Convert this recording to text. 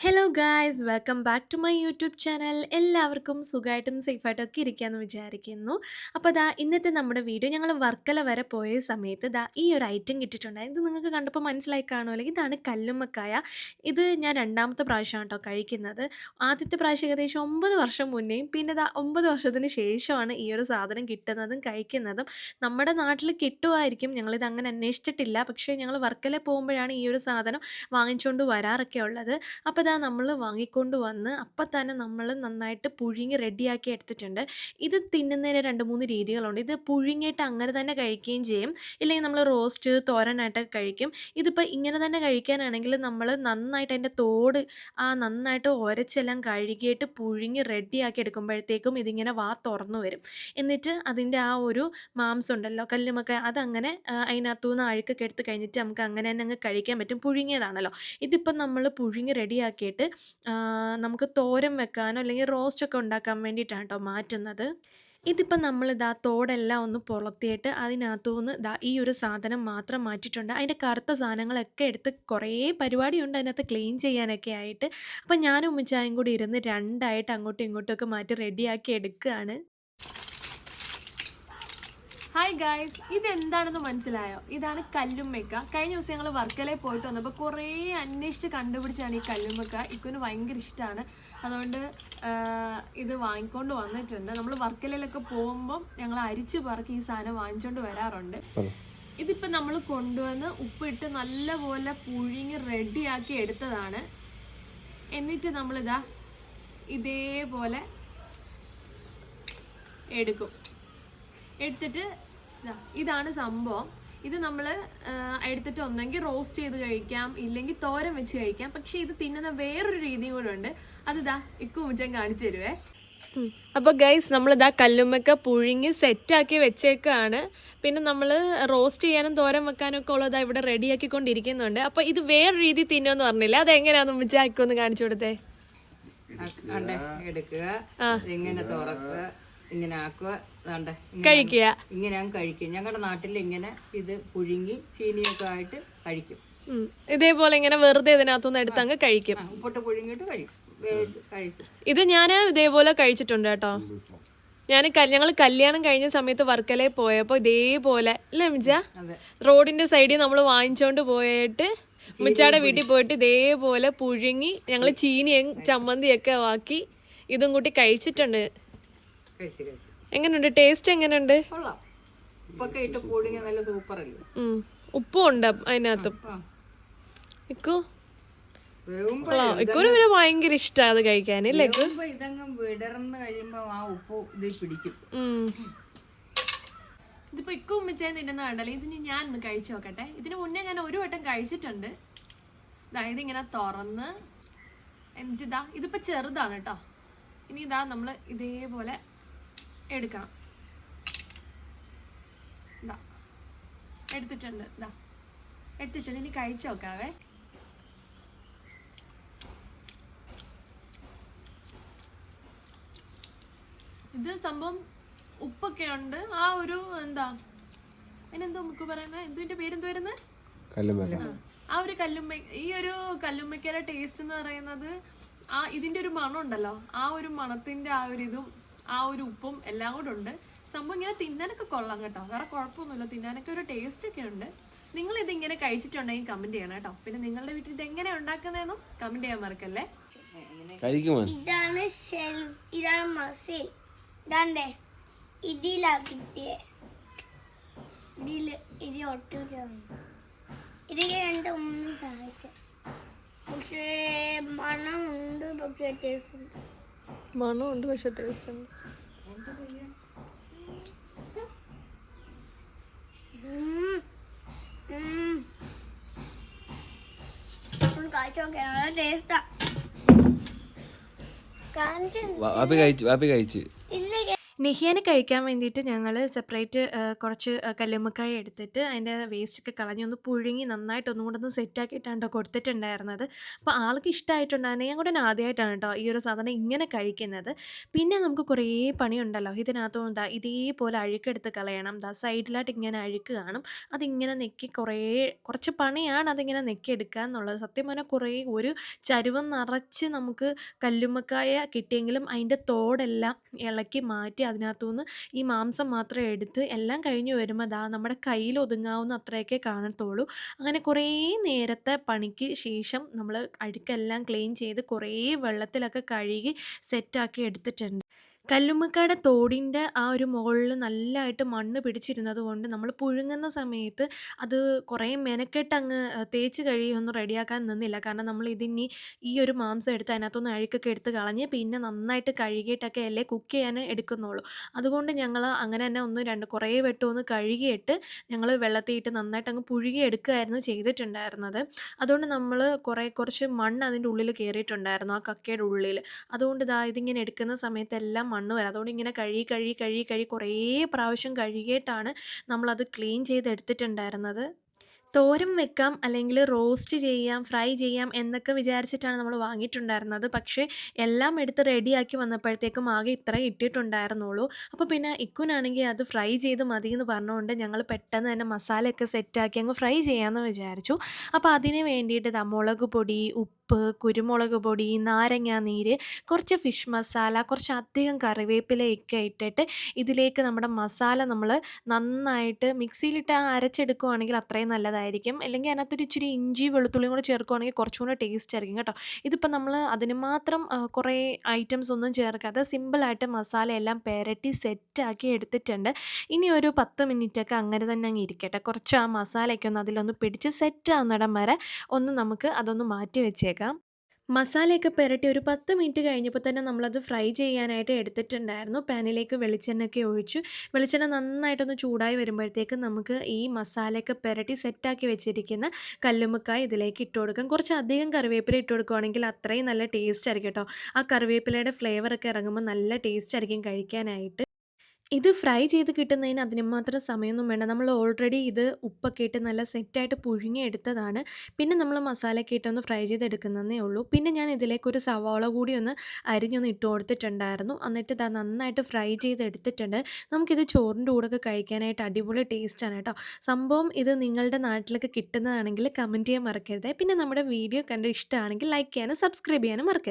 Hello guys welcome back to my YouTube channel എല്ലാവർക്കും സുഖമായിട്ടും സേഫായിട്ടും ഒക്കെ ഇരിക്കാമെന്ന് വിചാരിക്കുന്നു. അപ്പോൾ ദാ ഇന്നത്തെ നമ്മുടെ വീഡിയോ ഞങ്ങൾ വർക്കല വരെ പോയ സമയത്ത് ദാ ഈ ഒരു ഐറ്റം കിട്ടിയിട്ടുണ്ടായി. ഇത് നിങ്ങൾക്ക് കണ്ടപ്പോൾ മനസ്സിലായി കാണുമല്ലോ. ഇതാണ് കല്ലുമ്മക്കായ. ഇത് ഞാൻ രണ്ടാമത്തെ പ്രാവശ്യമാണ് കേട്ടോ കഴിക്കുന്നത്. ആദ്യത്തെ പ്രാവശ്യം ഏകദേശം ഒമ്പത് വർഷം മുന്നേയും പിന്നെ ദാ ഒമ്പത് വർഷത്തിന് ശേഷമാണ് ഈ ഒരു സാധനം കിട്ടുന്നതും കഴിക്കുന്നതും. നമ്മുടെ നാട്ടിൽ കിട്ടുമായിരിക്കും ഞങ്ങളിത് അങ്ങനെ അന്വേഷിച്ചിട്ടില്ല. പക്ഷേ ഞങ്ങൾ വർക്കല പോകുമ്പോഴാണ് ഈ ഒരു സാധനം വാങ്ങിച്ചുകൊണ്ട് വരാറൊക്കെ ഉള്ളത്. അപ്പോൾ ഇതാ നമ്മൾ വാങ്ങിക്കൊണ്ട് വന്ന് അപ്പം തന്നെ നമ്മൾ നന്നായിട്ട് പുഴുങ്ങി റെഡിയാക്കി എടുത്തിട്ടുണ്ട്. ഇത് തിന്നുന്നതിന് രണ്ട് മൂന്ന് രീതികളുണ്ട്. ഇത് പുഴുങ്ങിയിട്ട് അങ്ങനെ തന്നെ കഴിക്കുകയും ചെയ്യും. ഇല്ലെങ്കിൽ നമ്മൾ റോസ്റ്റ് തോരനായിട്ടൊക്കെ കഴിക്കും. ഇതിപ്പോൾ ഇങ്ങനെ തന്നെ കഴിക്കാനാണെങ്കിൽ നമ്മൾ നന്നായിട്ട് അതിന്റെ തോട് ആ നന്നായിട്ട് ഒരച്ചെല്ലാം കഴുകിയിട്ട് പുഴുങ്ങി റെഡിയാക്കി എടുക്കുമ്പോഴത്തേക്കും ഇതിങ്ങനെ വാ തുറന്നു വരും. എന്നിട്ട് അതിന്റെ ആ ഒരു മാംസം ഉണ്ടല്ലോ കല്ലുമൊക്കെ അതങ്ങനെ അതിനകത്തു അതിനകത്തുനിന്ന് അഴുക്കൊക്കെ എടുത്ത് കഴിഞ്ഞിട്ട് നമുക്ക് അങ്ങനെ തന്നെ അങ്ങ് കഴിക്കാൻ പറ്റും. പുഴുങ്ങിയതാണല്ലോ. ഇതിപ്പം നമ്മൾ പുഴുങ്ങി റെഡിയാക്കിയിട്ട് ആ, നമുക്ക് തോരൻ വെക്കാനോ അല്ലെങ്കിൽ റോസ്റ്റ് ഒക്കെ ഉണ്ടാക്കാൻ വേണ്ടിയിട്ടാണ് കേട്ടോ മാറ്റുന്നത്. ഇതിപ്പോൾ നമ്മൾ ഇതാ തോടെല്ലാം ഒന്ന് പുറത്തിയിട്ട് അതിനകത്തുനിന്ന് ഇതാ ഈ ഒരു സാധനം മാത്രം മാറ്റിയിട്ടുണ്ട്. അതിന്റെ കറുത്ത സാധനങ്ങളൊക്കെ എടുത്ത് കുറേ പരിപാടിയുണ്ട് അതിനകത്ത് ക്ലീൻ ചെയ്യാനൊക്കെ ആയിട്ട്. അപ്പം ഞാനും ഉമ്മച്ചായും കൂടി ഇരുന്ന് രണ്ടായിട്ട് അങ്ങോട്ടും ഇങ്ങോട്ടും ഒക്കെ മാറ്റി റെഡിയാക്കി എടുക്കുകയാണ്. ഹായ് ഗായ്സ് ഇതെന്താണെന്ന് മനസ്സിലായോ? ഇതാണ് കല്ലുമ്മക്ക. കഴിഞ്ഞ ദിവസം ഞങ്ങൾ വർക്കലയിൽ പോയിട്ട് വന്നപ്പോൾ കുറേ അന്വേഷിച്ച് കണ്ടുപിടിച്ചാണ് ഈ കല്ലുമ്മക്ക. ഇക്കുന് ഭയങ്കര ഇഷ്ടമാണ് അതുകൊണ്ട് ഇത് വാങ്ങിക്കൊണ്ട് വന്നിട്ടുണ്ട്. നമ്മൾ വർക്കലയിലൊക്കെ പോകുമ്പം ഞങ്ങൾ അരിച്ച് പറക്കി ഈ സാധനം വാങ്ങിച്ചുകൊണ്ട് വരാറുണ്ട്. ഇതിപ്പോൾ നമ്മൾ കൊണ്ടുവന്ന് ഉപ്പിട്ട് നല്ലപോലെ പുഴുങ്ങി റെഡിയാക്കി എടുത്തതാണ്. എന്നിട്ട് നമ്മളിതാ ഇതേപോലെ എടുക്കും. എടുത്തിട്ട് ഇതാണ് സംഭവം. ഇത് നമ്മൾ എടുത്തിട്ട് ഒന്നെങ്കിൽ റോസ്റ്റ് ചെയ്ത് കഴിക്കാം ഇല്ലെങ്കിൽ തോരൻ വെച്ച് കഴിക്കാം. പക്ഷെ ഇത് തിന്നുന്ന വേറൊരു രീതിയും കൂടെ ഉണ്ട്. അത് ഇതാ ഇക്കുമുച്ചൻ കാണിച്ചു തരുവേ. അപ്പോൾ ഗൈസ് നമ്മളിതാ കല്ലുമ്മക്ക പുഴുങ്ങി സെറ്റാക്കി വെച്ചേക്കാണ്. പിന്നെ നമ്മൾ റോസ്റ്റ് ചെയ്യാനും തോരൻ വെക്കാനും ഒക്കെ ഉള്ളത് ഇവിടെ റെഡിയാക്കിക്കൊണ്ടിരിക്കുന്നുണ്ട്. അപ്പോൾ ഇത് വേറെ രീതി തിന്നുമെന്ന് പറഞ്ഞില്ല? അത് എങ്ങനെയാണെന്ന് ഉമ്മച്ചാക്കൊന്ന് കാണിച്ചു കൊടുത്തേ. എടുക്കുക. ഇങ്ങനെ തുറക്കുക ഇങ്ങനെ ആക്കുക. വേണ്ട? കഴിക്കുക. ഇങ്ങനെ ഞാൻ കഴിക്കും. ഞങ്ങളുടെ നാട്ടിൽ ഇങ്ങനെ ഇത് പുഴുങ്ങി ചീനിയൊക്കെ ആയിട്ട് കഴിക്കും. ഇതേപോലെ ഇങ്ങനെ വെറുതെ ഇതിനകത്തുനിന്ന് എടുത്ത് അങ്ങ് കഴിക്കും. ആ, പുഴുങ്ങിട്ട് പുഴുങ്ങിയിട്ട് കഴിക്കും. ഇത് ഞാൻ ഇതേപോലെ കഴിച്ചിട്ടുണ്ട് കേട്ടോ. ഞാൻ ഞങ്ങൾ കല്യാണം കഴിഞ്ഞ സമയത്ത് വർക്കലയിൽ പോയപ്പോൾ ഇതേപോലെ അല്ലേ മിജ? റോഡിന്റെ സൈഡിൽ നമ്മൾ വാങ്ങിച്ചോണ്ട് പോയിട്ട് മിച്ചാടെ വീട്ടിൽ പോയിട്ട് ഇതേപോലെ പുഴുങ്ങി ഞങ്ങൾ ചീനിയും ചമ്മന്തിയൊക്കെ ആക്കി ഇതും കൂട്ടി കഴിച്ചിട്ടുണ്ട്. കഴിച്ച് കഴിച്ച്. എങ്ങനെയുണ്ട് ടേസ്റ്റ് എങ്ങനെയുണ്ട് കൊള്ളാം. ഉപ്പൊക്കെ ഇട്ട് പുഴുങ്ങി നല്ല സൂപ്പറല്ലേ. ഉപ്പും ഉണ്ട് അതിനകത്തും. ഇക്കു? ഇക്കുന് പിന്നെ ഭയങ്കര ഇഷ്ടമാണ് അത് കഴിക്കാൻ അല്ലേ ഇതങ്ങ് വിടർന്ന് കഴിയുമ്പോ ആ ഉപ്പ് പിടിക്കും. ഇതിപ്പോ ഇക്കും ഉമ്മച്ചാൻ തിന്നുന്ന കണ്ടല്ലോ. ഇതിന് ഞാൻ ഒന്ന് കഴിച്ചു നോക്കട്ടെ. ഇതിന് മുന്നേ ഞാൻ ഒരു വട്ടം കഴിച്ചിട്ടുണ്ട്. അതായത് ഇങ്ങനെ തുറന്ന്. എന്നിട്ട് ഇതാ ഇതിപ്പോ ചെറുതാണ് കേട്ടോ. ഇനി ഇതാ നമ്മൾ ഇതേപോലെ എടുക്കണം. ഇതാ എടുത്തിട്ടുണ്ട്. ഇതാ എടുത്തിട്ടുണ്ട്. ഇനി കഴിച്ചു നോക്കാവേ. ഇത് സംഭവം ഉപ്പൊക്കെ ഉണ്ട്. ആ ഒരു എന്താ? അതിനെന്തോ മുക്ക് പറയുന്നത് എന്തിന്റെ പേരെന്ത് വരുന്നത് ആ. ഒരു കല്ലുമ്മ ഈ ഒരു കല്ലുമ്മയ്ക്കയുടെ ടേസ്റ്റ് എന്ന് പറയുന്നത് ആ ഇതിന്റെ ഒരു മണം ഉണ്ടല്ലോ ആ ഒരു മണത്തിന്റെ ആ ഒരു ഇതും ആ ഒരു ഉപ്പും എല്ലാം കൂടെ ഉണ്ട്. സംഭവം ഇങ്ങനെ തിന്നാനൊക്കെ കൊള്ളാം കേട്ടോ. വേറെ കുഴപ്പമൊന്നുമില്ല. തിന്നാനൊക്കെ ഒരു ടേസ്റ്റ് ഒക്കെ ഉണ്ട്. നിങ്ങൾ ഇതിങ്ങനെ ഇങ്ങനെ കഴിച്ചിട്ടുണ്ടെങ്കിൽ കമന്റ് ചെയ്യണം കേട്ടോ. പിന്നെ നിങ്ങളുടെ വീട്ടിൽ ഇത് എങ്ങനെ ഉണ്ടാക്കുന്നതെന്നും കമന്റ് ചെയ്യാൻ മറക്കല്ലേ? ഇതാണ് ഇതാണ് മസിൽ ഇതാണ്ടേ ഇതിലാ കിട്ടിയേ. ഇതിൽ ഇത് ഒട്ടിച്ചു ഇതിൽ എന്റെ ഉമ്മി സഹായിച്ച. പക്ഷേ മണമുണ്ട്. പക്ഷേ ടേസ്റ്റ് ഉണ്ട്. മണമുണ്ട് പക്ഷെ ടേസ്റ്റ് ഉണ്ട് ടേസ്റ്റാ കാണിച്ചു വാപ്പി കഴിച്ചു വാപ്പി കഴിച്ചു. നെഹിയാനെ കഴിക്കാൻ വേണ്ടിയിട്ട് ഞങ്ങൾ സെപ്പറേറ്റ് കുറച്ച് കല്ലുമ്മക്കായ എടുത്തിട്ട് അതിന്റെ വേസ്റ്റൊക്കെ കളഞ്ഞ് ഒന്ന് പുഴുങ്ങി നന്നായിട്ട് ഒന്നും കൂടെ ഒന്ന് സെറ്റാക്കിയിട്ടാണ് കേട്ടോ കൊടുത്തിട്ടുണ്ടായിരുന്നത്. അപ്പോൾ ആൾക്ക് ഇഷ്ടമായിട്ടുണ്ടായിരുന്നു ഞാൻ കൂടെ ആദ്യമായിട്ടാണ് കേട്ടോ ഈ ഒരു സാധനം ഇങ്ങനെ കഴിക്കുന്നത്. പിന്നെ നമുക്ക് കുറേ പണിയുണ്ടല്ലോ. ഇതിനകത്തും ഇതേപോലെ അഴുക്കെടുത്ത് കളയണം. ദാ സൈഡിലായിട്ട് ഇങ്ങനെ അഴുക്ക് കാണും. അതിങ്ങനെ നെക്കി കുറേ കുറച്ച് പണിയാണ് അതിങ്ങനെ നെക്കി എടുക്കുക എന്നുള്ളത്. സത്യം പറഞ്ഞാൽ കുറേ ഒരു ചരുവം നിറച്ച് നമുക്ക് കല്ലുമ്മക്കായ കിട്ടിയെങ്കിലും അതിന്റെ തോടെല്ലാം ഇളക്കി മാറ്റി അതിനകത്തുനിന്ന് ഈ മാംസം മാത്രം എടുത്ത് എല്ലാം കഴിഞ്ഞ് വരുമ്പോൾ ദാ നമ്മുടെ കയ്യിൽ ഒതുങ്ങാവുന്ന അത്രയൊക്കെ കാണത്തുള്ളൂ. അങ്ങനെ കുറേ നേരത്തെ പണിക്ക് ശേഷം നമ്മൾ അഴുക്കെല്ലാം ക്ലീൻ ചെയ്ത് കുറേ വെള്ളത്തിലൊക്കെ കഴുകി സെറ്റാക്കി എടുത്തിട്ടുണ്ട്. കല്ലുമ്മക്കായുടെ തോടിന്റെ ആ ഒരു മുകളിൽ നല്ലതായിട്ട് മണ്ണ് പിടിച്ചിരുന്നത് കൊണ്ട് നമ്മൾ പുഴുങ്ങുന്ന സമയത്ത് അത് കുറേ മെനക്കെട്ട് അങ്ങ് തേച്ച് കഴിയൊന്നും റെഡിയാക്കാൻ നിന്നില്ല. കാരണം നമ്മൾ ഇതിനി ഈ ഒരു മാംസം എടുത്ത് അതിനകത്തുനിന്ന് അഴുക്കൊക്കെ എടുത്ത് കളഞ്ഞ് പിന്നെ നന്നായിട്ട് കഴുകിയിട്ടൊക്കെ അല്ലേ കുക്ക് ചെയ്യാൻ എടുക്കുന്നുള്ളൂ. അതുകൊണ്ട് ഞങ്ങൾ അങ്ങനെ തന്നെ ഒന്ന് രണ്ട് കുറേ വട്ടം ഒന്ന് കഴുകിയിട്ട് ഞങ്ങൾ വെള്ളത്തിയിട്ട് നന്നായിട്ട് അങ്ങ് പുഴുകി എടുക്കുകയായിരുന്നു ചെയ്തിട്ടുണ്ടായിരുന്നത്. അതുകൊണ്ട് നമ്മൾ കുറേ കുറച്ച് മണ്ണ് അതിന്റെ ഉള്ളിൽ കയറിയിട്ടുണ്ടായിരുന്നു ആ കക്കയുടെ ഉള്ളിൽ അതുകൊണ്ട് ഇതാ ഇതിങ്ങനെ എടുക്കുന്ന സമയത്ത് എല്ലാം മണ്ണ് വരും. അതുകൊണ്ട് ഇങ്ങനെ കഴുകി കഴുകി കഴുകി കഴുകി കുറേ പ്രാവശ്യം കഴുകിയിട്ടാണ് നമ്മളത് ക്ലീൻ ചെയ്തെടുത്തിട്ടുണ്ടായിരുന്നത് തോരൻ വെക്കാം അല്ലെങ്കിൽ റോസ്റ്റ് ചെയ്യാം ഫ്രൈ ചെയ്യാം എന്നൊക്കെ വിചാരിച്ചിട്ടാണ് നമ്മൾ വാങ്ങിയിട്ടുണ്ടായിരുന്നത്. പക്ഷേ എല്ലാം എടുത്ത് റെഡിയാക്കി വന്നപ്പോഴത്തേക്കും ആകെ ഇത്ര ഇട്ടിട്ടുണ്ടായിരുന്നുള്ളൂ അപ്പോൾ പിന്നെ ഇക്കുനാണെങ്കിൽ അത് ഫ്രൈ ചെയ്ത് മതി എന്ന് പറഞ്ഞുകൊണ്ട് ഞങ്ങൾ പെട്ടെന്ന് തന്നെ മസാലയൊക്കെ സെറ്റാക്കി അങ്ങ് ഫ്രൈ ചെയ്യാമെന്ന് വിചാരിച്ചു. അപ്പോൾ അതിന് വേണ്ടിയിട്ട് മുളക് പൊടി ഉപ്പ് കുരുമുളക് പൊടി നാരങ്ങ നീര് കുറച്ച് ഫിഷ് മസാല കുറച്ച് അധികം കറിവേപ്പിലയൊക്കെ ഇട്ടിട്ട് ഇതിലേക്ക് നമ്മുടെ മസാല നമ്മൾ നന്നായിട്ട് മിക്സിയിലിട്ട് അരച്ചെടുക്കുകയാണെങ്കിൽ അത്രയും നല്ലതായിരിക്കും. അല്ലെങ്കിൽ അതിനകത്തൊരു ഇച്ചിരി ഇഞ്ചി വെളുത്തുള്ളിയും കൂടെ ചേർക്കുകയാണെങ്കിൽ കുറച്ചും കൂടെ ടേസ്റ്റ് ആയിരിക്കും കേട്ടോ. ഇതിപ്പോൾ നമ്മൾ അതിന് മാത്രം കുറേ ഐറ്റംസ് ഒന്നും ചേർക്കാതെ സിമ്പിളായിട്ട് മസാലയെല്ലാം പെരട്ടി സെറ്റാക്കി എടുത്തിട്ടുണ്ട്. ഇനി ഒരു പത്ത് മിനിറ്റൊക്കെ അങ്ങനെ തന്നെ അങ്ങ് ഇരിക്കട്ടെ. കുറച്ച് ആ മസാലയൊക്കെ ഒന്ന് അതിലൊന്ന് പിടിച്ച് സെറ്റ് ആവുന്നിടം വരെ ഒന്ന് നമുക്ക് അതൊന്ന് മാറ്റി വെച്ചേക്കാം. മസാലയൊക്കെ പുരട്ടി ഒരു പത്ത് മിനിറ്റ് കഴിഞ്ഞപ്പോൾ തന്നെ നമ്മളത് ഫ്രൈ ചെയ്യാനായിട്ട് എടുത്തിട്ടുണ്ടായിരുന്നു. പാനിലേക്ക് വെളിച്ചെണ്ണയൊക്കെ ഒഴിച്ചു. വെളിച്ചെണ്ണ നന്നായിട്ടൊന്ന് ചൂടായി വരുമ്പോഴത്തേക്ക് നമുക്ക് ഈ മസാലയൊക്കെ പുരട്ടി സെറ്റാക്കി വെച്ചിരിക്കുന്ന കല്ലുമ്മക്കായ ഇതിലേക്ക് ഇട്ട് കൊടുക്കാം. കുറച്ച് അധികം കറിവേപ്പില ഇട്ട് കൊടുക്കുകയാണെങ്കിൽ അത്രയും നല്ല ടേസ്റ്റ് ആയിരിക്കും കേട്ടോ. ആ കറിവേപ്പിലയുടെ ഫ്ലേവറൊക്കെ ഇറങ്ങുമ്പോൾ നല്ല ടേസ്റ്റ് ആയിരിക്കും കഴിക്കാനായിട്ട്. ഇത് ഫ്രൈ ചെയ്ത് കിട്ടുന്നതിന് അതിന് മാത്രം സമയമൊന്നും വേണ്ട. നമ്മൾ ഓൾറെഡി ഇത് ഉപ്പൊക്കെ ഇട്ട് നല്ല സെറ്റായിട്ട് പുഴുങ്ങി എടുത്തതാണ്. പിന്നെ നമ്മൾ മസാലയൊക്കെ ഇട്ടൊന്ന് ഫ്രൈ ചെയ്തെടുക്കുന്നതേ ഉള്ളൂ. പിന്നെ ഞാൻ ഇതിലേക്ക് ഒരു സവാള കൂടി ഒന്ന് അരിഞ്ഞൊന്ന് ഇട്ട് കൊടുത്തിട്ടുണ്ടായിരുന്നു. എന്നിട്ട് ഇത് നന്നായിട്ട് ഫ്രൈ ചെയ്തെടുത്തിട്ടുണ്ട് നമുക്കിത് ചോറിന്റെ കൂടെയൊക്കെ കഴിക്കാനായിട്ട് അടിപൊളി ടേസ്റ്റാണ് കേട്ടോ. സംഭവം ഇത് നിങ്ങളുടെ നാട്ടിലൊക്കെ കിട്ടുന്നതാണെങ്കിൽ കമന്റ് ചെയ്യാൻ മറക്കരുത്. പിന്നെ നമ്മുടെ വീഡിയോ കണ്ട് ഇഷ്ടമാണെങ്കിൽ ലൈക്ക് ചെയ്യാനും സബ്സ്ക്രൈബ് ചെയ്യാനും മറക്കരുത്.